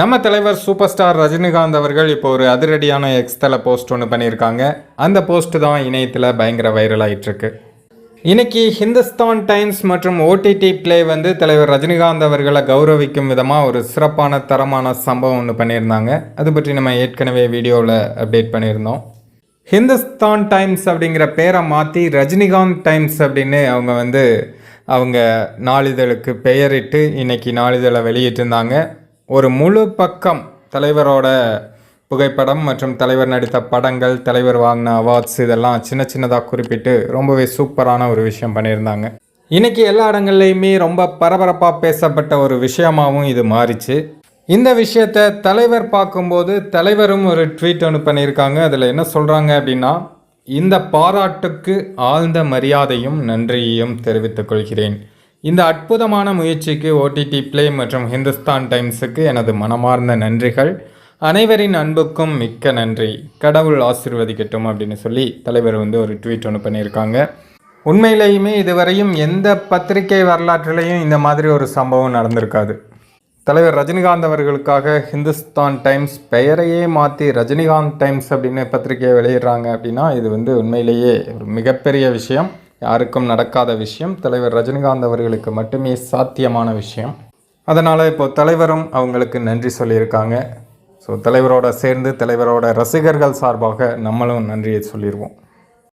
நம்ம தலைவர் super star Rajinikanth அவர்கள் இப்போ ஒரு அதிரடியான எக்ஸ்தல போஸ்ட் ஒன்று பண்ணியிருக்காங்க. அந்த போஸ்ட் தான் இணையத்தில் பயங்கர வைரல் ஆயிட்டு இன்னைக்கு ஹிந்துஸ்தான் டைம்ஸ் மற்றும் ஓடிடி ப்ளே வந்து தலைவர் ரஜினிகாந்த் அவர்களை கௌரவிக்கும் விதமாக ஒரு சிறப்பான தரமான சம்பவம் ஒன்று பண்ணியிருந்தாங்க. அது பற்றி நம்ம ஏற்கனவே வீடியோவில் அப்டேட் பண்ணியிருந்தோம். ஹிந்துஸ்தான் டைம்ஸ் அப்படிங்கிற பேரை மாற்றி ரஜினிகாந்த் டைம்ஸ் அப்படின்னு அவங்க வந்து அவங்க நாளிதழுக்கு பெயரிட்டு இன்னைக்கு நாளிதழை வெளியிட்டிருந்தாங்க. ஒரு முழு பக்கம் தலைவரோட புகைப்படம் மற்றும் தலைவர் நடித்த படங்கள் தலைவர் வாங்கின அவார்ட்ஸ் இதெல்லாம் சின்ன சின்னதாக குறிப்பிட்டு ரொம்பவே சூப்பரான ஒரு விஷயம் பண்ணியிருந்தாங்க. இன்றைக்கி எல்லா இடங்கள்லையுமே ரொம்ப பரபரப்பாக பேசப்பட்ட ஒரு விஷயமாகவும் இது மாறிச்சு. இந்த விஷயத்தை தலைவர் பார்க்கும்போது தலைவரும் ஒரு ட்வீட் ஒன்று பண்ணியிருக்காங்க. அதில் என்ன சொல்கிறாங்க அப்படின்னா இந்த பாராட்டுக்கு ஆழ்ந்த மரியாதையும் நன்றியையும் தெரிவித்துக் கொள்கிறேன். இந்த அற்புதமான முயற்சிக்கு ஓடிடி ப்ளே மற்றும் ஹிந்துஸ்தான் டைம்ஸுக்கு எனது மனமார்ந்த நன்றிகள். அனைவரின் அன்புக்கும் மிக்க நன்றி. கடவுள் ஆசிர்வதிக்கட்டும் அப்படின்னு சொல்லி தலைவர் வந்து ஒரு ட்வீட் ஒன்று பண்ணியிருக்காங்க. உண்மையிலேயுமே இதுவரையும் எந்த பத்திரிகை வரலாற்றிலையும் இந்த மாதிரி ஒரு சம்பவம் நடந்திருக்காது. தலைவர் ரஜினிகாந்த் அவர்களுக்காக ஹிந்துஸ்தான் டைம்ஸ் பெயரையே மாற்றி ரஜினிகாந்த் டைம்ஸ் அப்படின்னு பத்திரிகையை வெளியிடுறாங்க அப்படின்னா இது வந்து உண்மையிலேயே ஒரு மிகப்பெரிய விஷயம். யாருக்கும் நடக்காத விஷயம் தலைவர் ரஜினிகாந்த் அவர்களுக்கு மட்டுமே சாத்தியமான விஷயம். அதனால் இப்போ தலைவரும் அவங்களுக்கு நன்றி சொல்லியிருக்காங்க. ஸோ தலைவரோட சேர்ந்து தலைவரோட ரசிகர்கள் சார்பாக நம்மளும் நன்றியை சொல்லிடுவோம்